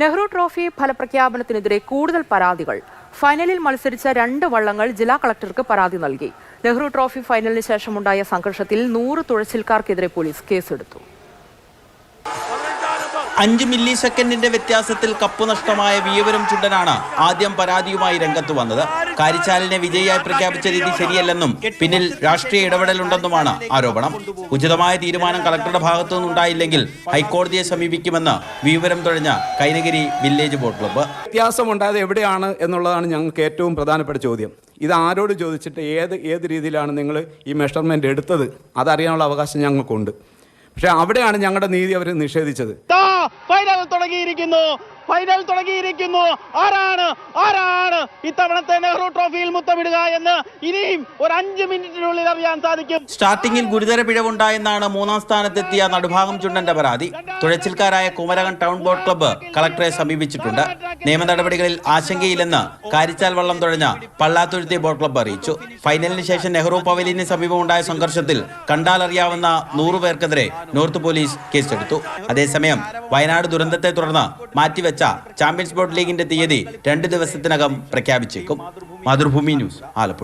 Nehru trophy ഫലപ്രഖ്യാപനത്തിനെതിരെ കൂടുതൽ പരാതികൾ. ഫൈനലിൽ മത്സരിച്ച രണ്ട് വള്ളങ്ങൾ ജില്ലാ കളക്ടർക്ക് പരാതി നൽകി. നെഹ്റു ട്രോഫി ഫൈനലിന് ശേഷമുണ്ടായ സംഘർഷത്തിൽ നൂറ് തുഴച്ചിൽക്കാർക്കെതിരെ പോലീസ് കേസെടുത്തു. അഞ്ച് മില്ലി സെക്കൻഡിന്റെ വ്യത്യാസത്തിൽ കപ്പ് നഷ്ടമായ വിയവരം ചുണ്ടനാണ് ആദ്യം പരാതിയുമായി രംഗത്ത് വന്നത്. കാരിച്ചാലിനെ വിജയിയായി പ്രഖ്യാപിച്ച രീതി ശരിയല്ലെന്നും പിന്നിൽ രാഷ്ട്രീയ ഇടപെടലുണ്ടെന്നുമാണ് ആരോപണം. ഉചിതമായ തീരുമാനം കളക്ടറുടെ ഭാഗത്തു നിന്നുണ്ടായില്ലെങ്കിൽ ഹൈക്കോടതിയെ സമീപിക്കുമെന്ന് വിവരം തുഴഞ്ഞ കൈനഗിരി വില്ലേജ് ബോട്ട് ക്ലബ്ബ്. വ്യത്യാസമുണ്ടായത് എവിടെയാണ് എന്നുള്ളതാണ് ഞങ്ങൾക്ക് ഏറ്റവും പ്രധാനപ്പെട്ട ചോദ്യം. ഇത് ആരോട് ചോദിച്ചിട്ട് ഏത് ഏത് രീതിയിലാണ് നിങ്ങൾ ഈ മെഷർമെന്റ് എടുത്തത്? അതറിയാനുള്ള അവകാശം ഞങ്ങൾക്കുണ്ട്. പക്ഷെ അവിടെയാണ് ഞങ്ങളുടെ നീതി അവർ നിഷേധിച്ചത്. ഫൈനൽ തുടങ്ങിയിരിക്കുന്നു. ഫൈനൽ തുടങ്ങിയിരിക്കുന്നു. ആരാണ്? ആരാണ് ഇത്തവണത്തെ നെഹ്റു ട്രോഫിയിൽ മുത്തമിടുക എന്ന് ഇനിയും ഒരു അഞ്ച് മിനിറ്റിനുള്ളിൽ അറിയാൻ സാധിക്കും. സ്റ്റാർട്ടിംഗിൽ ഗുരുതര പിഴവുണ്ടായെന്നാണ് മൂന്നാം സ്ഥാനത്തെത്തിയ നടുഭാഗം ചുണ്ടന്റെ പരാതി. തുഴച്ചിൽക്കാരായ കുമരകം ടൗൺ ബോട്ട് ക്ലബ്ബ് കളക്ടറെ സമീപിച്ചിട്ടുണ്ട്. നിയമ നടപടികളിൽ ആശങ്കയില്ലെന്ന് കാരിച്ചാൽ വള്ളം തുഴഞ്ഞ പള്ളാത്തുരുത്തി ബോട്ട് ക്ലബ്ബ് അറിയിച്ചു. ഫൈനലിന് ശേഷം നെഹ്റു പവലിയന് സമീപമുണ്ടായ സംഘർഷത്തിൽ കണ്ടാലറിയാവുന്ന നൂറു പേർക്കെതിരെ നോർത്ത് പോലീസ് കേസെടുത്തു. അതേസമയം വയനാട് ദുരന്തത്തെ തുടർന്ന് മാറ്റിവെച്ച ചാമ്പ്യൻസ് ബോട്ട് ലീഗിന്റെ തീയതി രണ്ട് ദിവസത്തിനകം പ്രഖ്യാപിച്ചേക്കും. മാതൃഭൂമി ന്യൂസ് ആലപ്പുഴ.